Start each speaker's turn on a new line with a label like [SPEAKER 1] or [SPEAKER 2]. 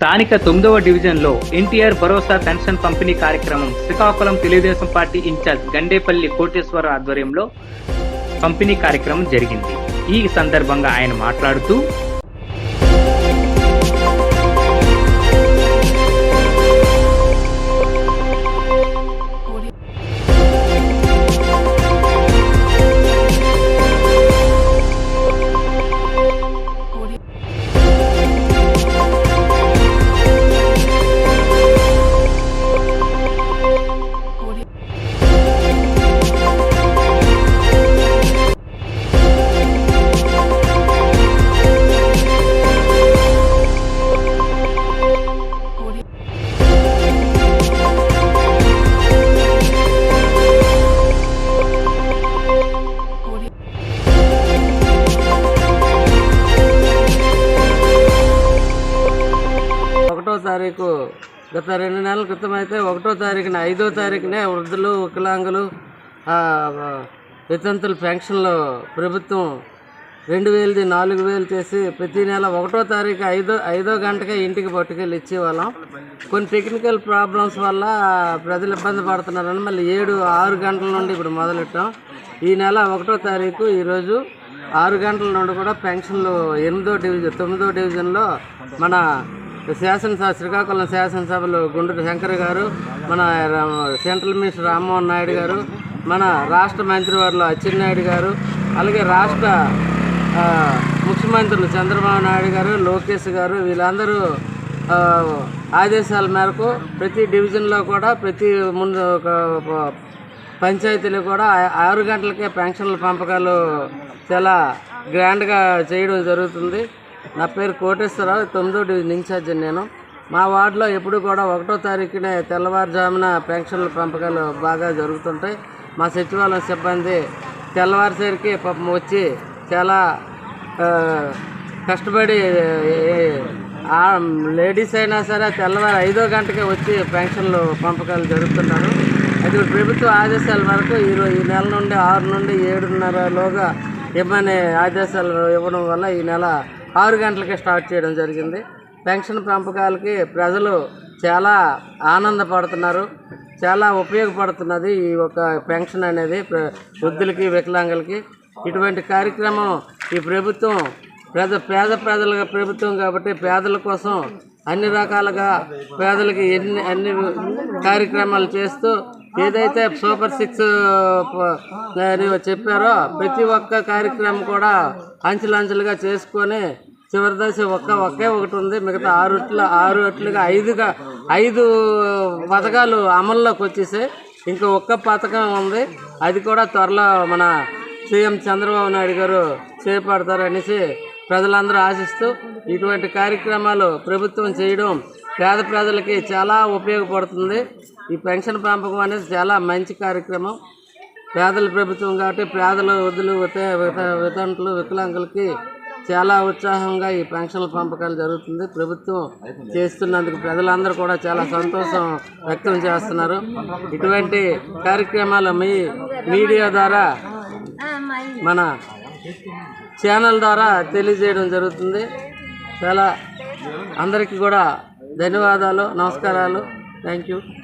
[SPEAKER 1] స్థానిక తొమ్మిదవ డివిజన్లో ఎన్టీఆర్ భరోసా పెన్షన్ పంపిణీ కార్యక్రమం శ్రీకాకుళం తెలుగుదేశం పార్టీ ఇన్ఛార్జ్ గండేపల్లి కోటేశ్వర ఆధ్వర్యంలో పంపిణీ కార్యక్రమం జరిగింది. ఈ సందర్భంగా ఆయన మాట్లాడుతూ
[SPEAKER 2] తారీఖు గత రెండు నెలల క్రితం అయితే ఒకటో తారీఖున ఐదో తారీఖునే వృద్ధులు వికలాంగులు ఆ, వితంతుల పెన్షన్లు ప్రభుత్వం రెండు వేలది నాలుగు వేలు చేసి ప్రతి నెల ఒకటో తారీఖు ఐదో ఐదో గంటకే ఇంటికి పట్టుకెళ్ళి ఇచ్చేవాళ్ళం. కొన్ని టెక్నికల్ ప్రాబ్లమ్స్ వల్ల ప్రజలు ఇబ్బంది పడుతున్నారని మళ్ళీ ఏడు ఆరు గంటల నుండి ఇప్పుడు మొదలెట్టాం. ఈ నెల ఒకటో తారీఖు ఈరోజు ఆరు గంటల నుండి కూడా పెన్షన్లు ఎనిమిదో డివిజన్ తొమ్మిదో డివిజన్లో మన శాసనసభ శ్రీకాకుళం శాసనసభలో గుండూరు శంకర్ గారు మన సెంట్రల్ మినిస్టర్ రామ్మోహన్ నాయుడు గారు మన రాష్ట్ర మంత్రివర్యులు అచ్చెన్నాయుడు గారు అలాగే రాష్ట్ర ముఖ్యమంత్రులు చంద్రబాబు నాయుడు గారు లోకేష్ గారు వీళ్ళందరూ ఆదేశాల మేరకు ప్రతి డివిజన్లో కూడా ప్రతి ముందు ఒక పంచాయతీలు కూడా ఆరు గంటలకే పెన్షన్ల పంపకాలు చాలా గ్రాండ్గా చేయడం జరుగుతుంది. నా పేరు కోటేశ్వరరావు తొమ్మిదో డివిజన్ ఇన్ఛార్జ్ నేను. మా వార్డులో ఎప్పుడు కూడా ఒకటో తారీఖునే తెల్లవారుజామున పెన్షన్ల పంపకాలు బాగా జరుగుతుంటాయి. మా సచివాలయం సిబ్బంది తెల్లవారుసరికి పాపం వచ్చి చాలా కష్టపడి లేడీస్ అయినా సరే తెల్లవారు ఐదో గంటకే వచ్చి పెన్షన్లు పంపకాలు జరుగుతున్నారు అయితే ప్రభుత్వ ఆదేశాల వరకు ఈరోజు ఈ నెల నుండి ఆరు నుండి ఏడున్నరలోగా ఇవ్వమనే ఆదేశాలు ఇవ్వడం వల్ల ఈ నెల ఆరు గంటలకే స్టార్ట్ చేయడం జరిగింది. పెన్షన్ పంపకాలకి ప్రజలు చాలా ఆనందపడుతున్నారు. చాలా ఉపయోగపడుతున్నది ఈ ఒక పెన్షన్ అనేది ప్ర- వృద్ధులకి వికలాంగులకి. ఇటువంటి కార్యక్రమం ఈ ప్రభుత్వం పేద పేద ప్రజల ప్రభుత్వం కాబట్టి పేదల కోసం అన్ని రకాలుగా పేదలకి ఎన్ని అన్ని కార్యక్రమాలు చేస్తూ ఏదైతే సూపర్ సిక్స్ చెప్పారో ప్రతి ఒక్క కార్యక్రమం కూడా అంచెలంచెలుగా చేసుకొని చివరి దశ ఒక్క ఒకే ఒకటి ఉంది. మిగతా ఆరు అట్ల ఆరు అట్లుగా ఐదుగా ఐదు పథకాలు అమల్లోకి వచ్చేసాయి. ఇంకా ఒక్క పథకం ఉంది. అది కూడా త్వరలో మన సీఎం చంద్రబాబు నాయుడు గారు చేపడతారనేసి ప్రజలందరూ ఆశిస్తూ ఇటువంటి కార్యక్రమాలు ప్రభుత్వం చేయడం పేద ప్రజలకి చాలా ఉపయోగపడుతుంది. ఈ పెన్షన్ పంపకం అనేది చాలా మంచి కార్యక్రమం. పేదల ప్రభుత్వం కాబట్టి పేదలు వృద్ధులు వితంతులు వికలాంగులకి చాలా ఉత్సాహంగా ఈ పెన్షన్ల పంపకాలు జరుగుతుంది. ప్రభుత్వం చేస్తున్నందుకు ప్రజలందరూ కూడా చాలా సంతోషం వ్యక్తం చేస్తున్నారు. ఇటువంటి కార్యక్రమాలు మీ మీడియా ద్వారా మన ఛానల్ ద్వారా తెలియజేయడం జరుగుతుంది. చాలా అందరికీ కూడా ధన్యవాదాలు నమస్కారాలు. Thank you.